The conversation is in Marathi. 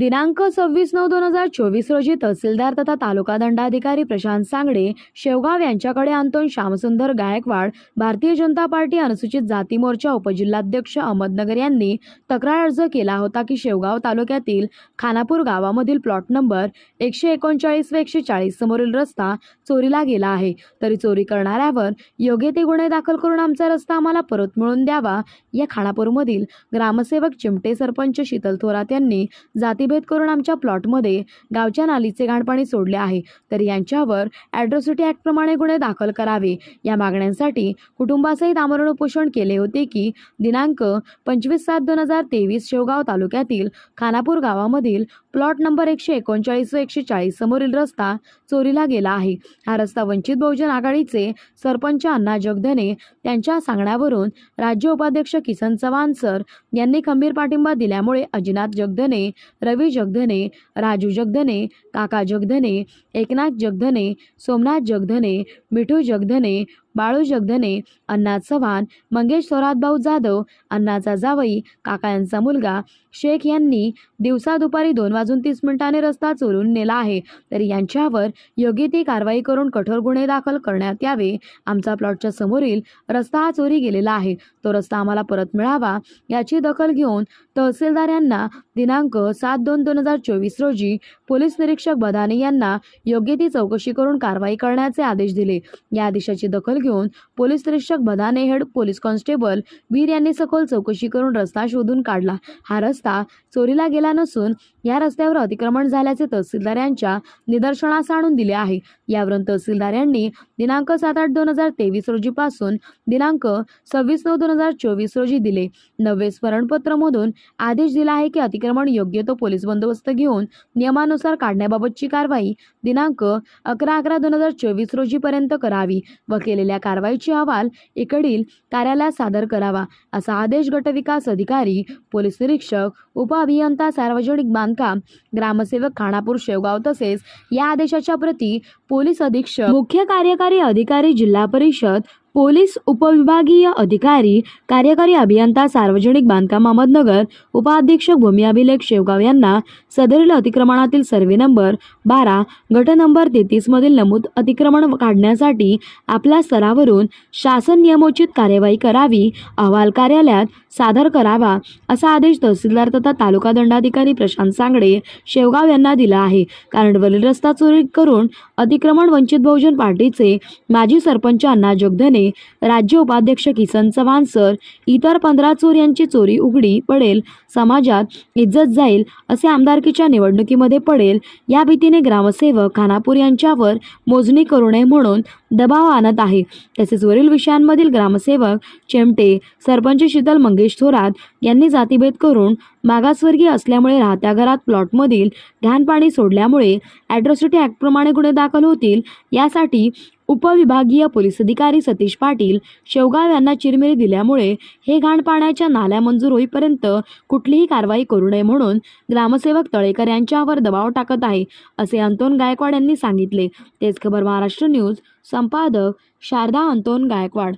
दिनांक सव्वीस नऊ दोन हजार चोवीस रोजी तहसीलदार तथा तालुका दंडाधिकारी प्रशांत सांगडे शेवगाव यांच्याकडे अंतोन श्यामसुंदर गायकवाड भारतीय जनता पार्टी अनुसूचित जाती मोर्चा उपजिल्हाध्यक्ष अहमदनगर यांनी तक्रार अर्ज केला होता की शेवगाव तालुक्यातील खानापूर गावामधील प्लॉट नंबर एकशे एकोणचाळीस व एकशे चाळीस समोरील रस्ता चोरीला गेला आहे. तरी चोरी करणाऱ्यावर योग्य ते गुन्हे दाखल करून आमचा रस्ता आम्हाला परत मिळवून द्यावा. या खानापूरमधील ग्रामसेवक चिमटे सरपंच शीतल थोरात यांनी जाती मतभेद करून आमच्या प्लॉटमध्ये गावच्या नालीचे घाणपाणी सोडले आहे. तर यांच्यावर ॲड्रोसिटी ॲक्टप्रमाणे गुन्हे दाखल करावे. या मागण्यांसाठी कुटुंबासहित आमरण उपोषण केले होते की दिनांक पंचवीस सात दोन हजार तेवीस शेवगाव तालुक्यातील खानापूर गावामधील प्लॉट नंबर एकशे एकोणचाळीस व एकशे चाळीस समोरील रस्ता चोरीला गेला आहे. हा रस्ता वंचित बहुजन आघाडीचे सरपंच अण्णा जगधने त्यांच्या सांगण्यावरून राज्य उपाध्यक्ष किसन चव्हाण सर यांनी खंबीर पाठिंबा दिल्यामुळे अजिनाथ जगधने रवी जगधने राजू जगधने काका जगधने एकनाथ जगधने सोमनाथ जगधने मिठू जगधने बाळू जगधने अण्णा चव्हाण मंगेश भाऊ जाधव अण्णाचा जावई काका यांचा मुलगा शेख यांनी दिवसा दुपारी दोन वाजून तीस मिनिटांनी रस्ता चोरून नेला आहे. तर यांच्यावर योग्य ती कारवाई करून कठोर गुन्हे दाखल करण्यात यावे आमचा प्लॉटच्या समोरील रस्ता हा चोरी गेलेला आहे. तो रस्ता आम्हाला परत मिळावा याची दखल घेऊन तहसीलदार यांना दिनांक सात दोन दोन हजार चोवीस रोजी पोलीस निरीक्षक बदाने यांना योग्य ती चौकशी करून कारवाई करण्याचे आदेश दिले. या आदेशाची दखल घेऊन पोलीस निरीक्षक Badane head police constable Veer यांनी सखोल चौकशी करून रस्ता शोधून काढला. हा रस्ता चोरीला गेला नसून या रस्त्यावर अतिक्रमण झाल्याचे तहसीलदार यांच्या निदर्शनास आणून दिले आहे. यावरून तहसीलदार यांनी दिनांक सात आठ दोन हजार तेवीस रोजीपासून दिनांक सव्वीस नऊ दोन हजार चोवीस रोजी दिले. नववे स्मरणपत्रमधून आदेश दिला आहे की अतिक्रमण योग्य तो पोलीस बंदोबस्त घेऊन नियमानुसार काढण्याबाबतची कारवाई दिनांक अकरा अकरा दोन हजार चोवीस रोजीपर्यंत करावी व केलेल्या कारवाईची अहवाल इकडील कार्यालयात सादर करावा असा आदेश गटविकास अधिकारी पोलीस निरीक्षक उपअभियंता सार्वजनिक बांधकाम ग्रामसेवक खानापूर शेवगाव तसेच या आदेशाच्या प्रती पोलीस अधीक्षक मुख्य कार्यकारी अधिकारी जिल्हा परिषद पोलीस उपविभागीय अधिकारी कार्यकारी अभियंता सार्वजनिक बांधकाम अहमदनगर उपाध्यक्ष भूमी अभिलेख शेवगाव यांना सदरील अतिक्रमणातील सर्वे नंबर बारा गट नंबर तेहतीसमधील नमूद अतिक्रमण काढण्यासाठी आपल्या स्तरावरून शासन नियमोचित कार्यवाही करावी अहवाल कार्यालयात सादर करावा असा आदेश तहसीलदार तथा तालुका दंडाधिकारी प्रशांत सांगडे शेवगाव यांना दिला आहे. कारण वरील रस्ता चोरी करून अतिक्रमण वंचित बहुजन पार्टीचे माजी सरपंच अण्णा जगधने राज्य उपाध्यक्ष किसन चव्हाण सर इतर पंधरा चोर यांची चोरी उघडी पडेल समाजात इज्जत जाईल असे आमदारकीच्या निवडणुकीमध्ये पडेल या भीतीने ग्रामसेवक खानापूर यांच्यावर मोजणी करू नये म्हणून दबाव आणत आहे. तसेच वरील विषयांमधील ग्रामसेवक चेमटे सरपंच शीतल मंगेश थोरात यांनी जातीभेद करून मागासवर्गीय असल्यामुळे राहत्या घरात प्लॉटमधील घाण पाणी सोडल्यामुळे ॲट्रॉसिटी ॲक्टप्रमाणे गुन्हे दाखल होतील यासाठी उपविभागीय पोलीस अधिकारी सतीश पाटील शेवगाव यांना चिरमिरी दिल्यामुळे हे घाण पाण्याच्या नाल्या मंजूर होईपर्यंत कुठलीही कारवाई करू नये म्हणून ग्रामसेवक तळेकर यांच्यावर दबाव टाकत आहे असे अंतोन गायकवाड यांनी सांगितले. तेच खबर महाराष्ट्र न्यूज संपादक शारदा अंतोन गायकवाड.